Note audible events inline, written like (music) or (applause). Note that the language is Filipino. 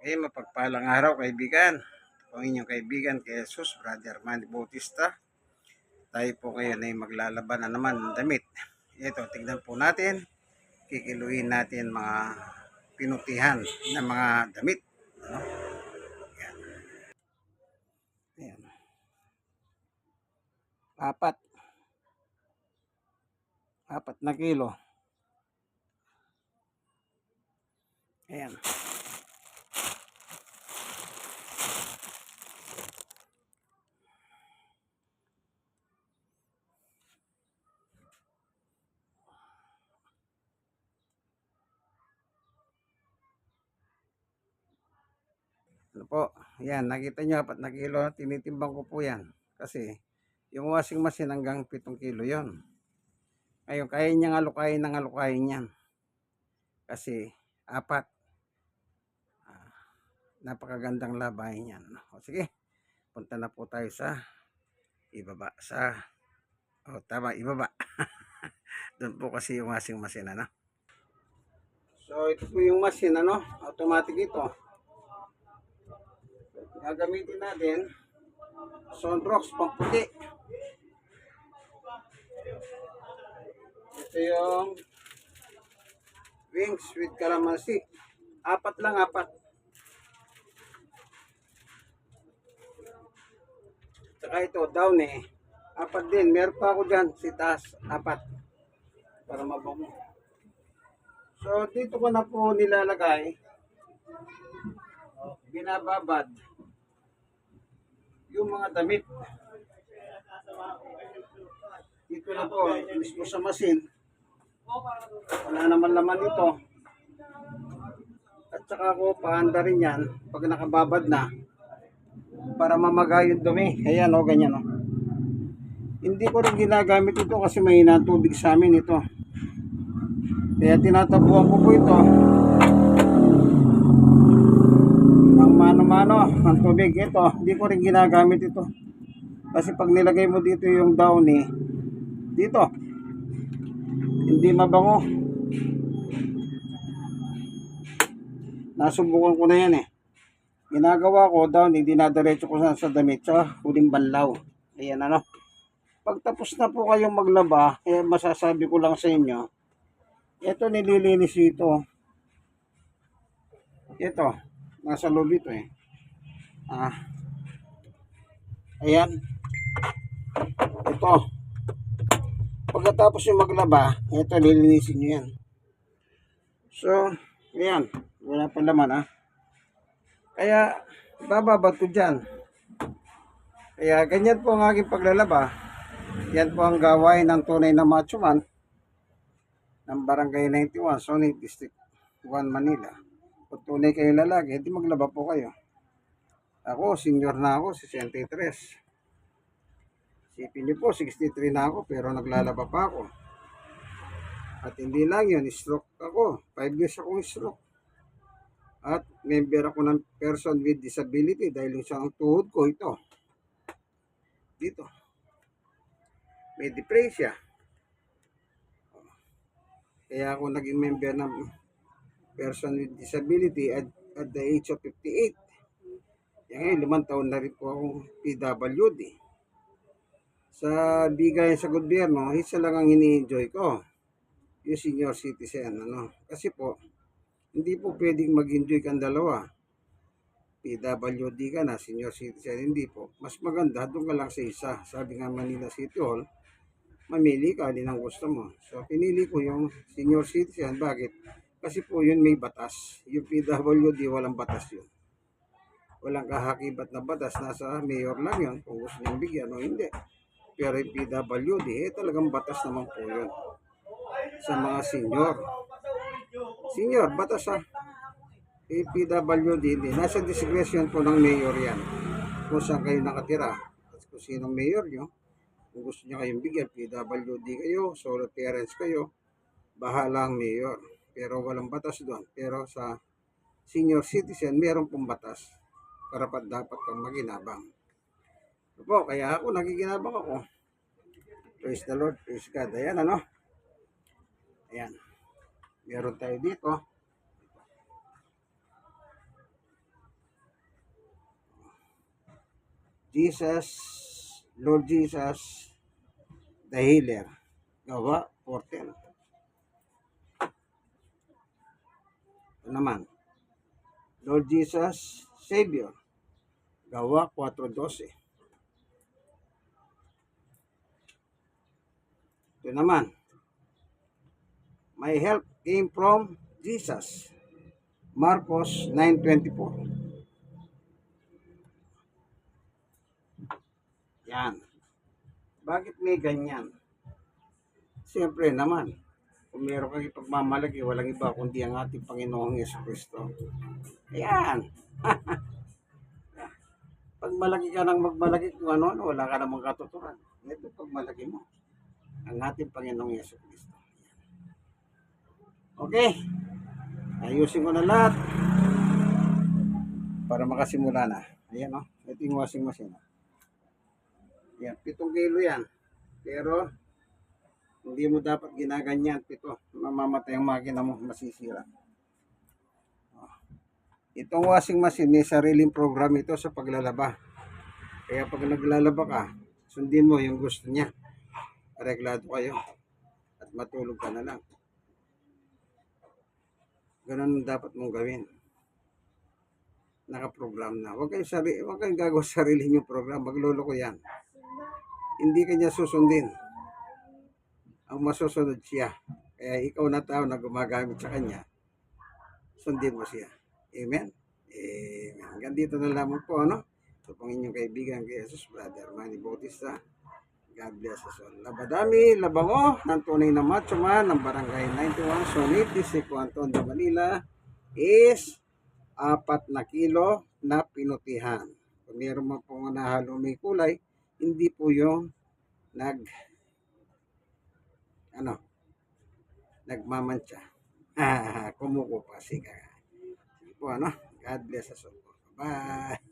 Okay, mapagpalang araw kaibigan. Ako ang inyong kaibigan kay Jesus, Brother Manny Bautista. Tayo po ngayon ay maglalaban na naman ng damit. Ito, tignan po natin. Kikiluin natin mga pinutihan ng mga damit. Ano? Yan. Ayan. Apat. Apat na kilo. Ayan. Ano po, yan, nakita nyo, apat na kilo, tinitimbang ko po yan. Kasi, yung washing machine hanggang 7 kilo yon. Ngayon, kaya niyang alukayin ng alukayin yan. Kasi, apat. Ah, napakagandang labahin yan. O sige, punta na po tayo sa ibaba. Sa, o tama, ibaba. (laughs) Doon po kasi yung washing machine, ano. So, ito po yung machine, ano, automatic ito gagamitin natin Sonrox pangputi ito yung wings with calamansi. Apat lang apat. Saka ito down eh apat din. Meron pa ako dyan. Si taas apat. Para mabango. So dito ko na po nilalagay. Binababad yung mga damit. Dito na po, mismo sa machine. Wala naman laman ito. At saka ko paanda rin yan pag nakababad na para mamagay yung dumi. Ayan o, ganyan o. Hindi ko rin ginagamit ito kasi may tubig sa amin ito. Kaya tinatabuhan ko po ito mano-mano ng tubig. Ito, hindi ko rin ginagamit ito. Kasi pag nilagay mo dito yung downy, dito, hindi mabango. Nasubukan ko na yan eh. Ginagawa ko downy, dinadiretso ko sa damit sa huling banlaw. Ayan ano. Pagtapos na po kayong maglaba, eh, masasabi ko lang sa inyo, ito nililinis ito. Ito, nasa loob ito eh. Ah. Ayan. Ito. Pagkatapos yung maglaba, ito lilinisin nyo yan. So, ayan. Wala pa laman ah. Kaya, bababad ko dyan. Kaya, ganyan po ang aking paglalaba. Yan po ang gawain ng tunay na macho man ng Barangay 91, Sonny District 1, Manila. Kung tunay kayo lalaki, hindi maglaba po kayo. Ako, senior na ako, 63. Sipin niyo po, 63 na ako, pero naglalaba pa ako. At hindi lang yun, stroke ako. 5 years akong stroke. At member ako ng person with disability dahil sa tuhod ko ito. Dito. May depresya. Kaya ako naging member ng person with disability at, at the age of 58. Kaya ngayon, limang taon na rin po akong PWD. Sa bigay sa gobyerno, isa lang ang ini-enjoy ko. Yung senior citizen. Ano? Kasi po, hindi po pwedeng mag-enjoy kang dalawa. PWD ka na, senior citizen, hindi po. Mas maganda, doon ka lang sa isa. Sabi nga Manila City Hall, mamili ka, alin ang gusto mo. So, pinili ko yung senior citizen. Bakit? Kasi po yun may batas. Yung PWD, walang batas yun. Walang kahakibat na batas. Nasa mayor lang yun. Kung gusto niyang bigyan o hindi. Pero yung PWD, eh talagang batas naman po yun. Sa mga senior. Senior, batas ha. Eh, PWD, hindi. Nasa discretion po ng mayor yan. Kung saan kayo nakatira. At kung sinong mayor nyo. Kung gusto niya kayong bigyan, PWD kayo, solo parents kayo, bahala ang mayor pero walang batas doon. Pero sa senior citizen, meron pong batas. Karapat dapat kang maginabang. Ano po, kaya ako nagiginabang ako. Praise the Lord, praise God. Ayan, ano? Ayan. Meron tayo dito. Jesus, Lord Jesus, the healer. Gawa 14. Naman. Lord Jesus, Savior. Gawa 412. Ito naman. My help came from Jesus. Marcos 9.24 Yan. Bakit may ganyan? Siyempre naman, kung meron kang ipagmamalaki, walang iba kundi ang ating Panginoong Yeso Kristo. Ayan. (laughs) Pag malaki ka ng magmalaki kung ano, ano wala ka namang katuturan. Ito pag malaki mo. Ang ating Panginoong Yeso Kristo. Okay. Ayusin ko na lahat. Para makasimula na. Ayan o. Oh. Ito yung washing machine. oh. Yan. Pitong kilo yan. Pero, hindi mo dapat ginaganyan. Pito. Mamamatay ang makina mo. Masisira. Oh. Itong washing machine, may sariling program ito sa paglalaba. Kaya pag naglalaba ka, sundin mo yung gusto niya. Reglado kayo. At matulog ka na lang. Ganun dapat mong gawin. Nakaprogram na. Huwag kayong, sari, huwag kayong gagawa (laughs) sa sarili niyo program. Magluloko yan. Hindi kanya susundin. Ang masusunod siya. Kaya ikaw na tao na gumagamit sa kanya, sundin mo siya. Amen? Amen. Hanggang dito na lamang po, ano? Ito pong inyong kaibigan kay Jesus, Brother Manny Bautista. God bless us all. Labadami, labango, ng tunay na macho man ng Barangay 91, Sonit, District Anton de Manila is apat na kilo na pinutihan. Kung meron man po nahalo may kulay, hindi po yung nag ano nagmamantsa. (laughs) Kumukupa siga. Sige po ano. God bless us all. Bye.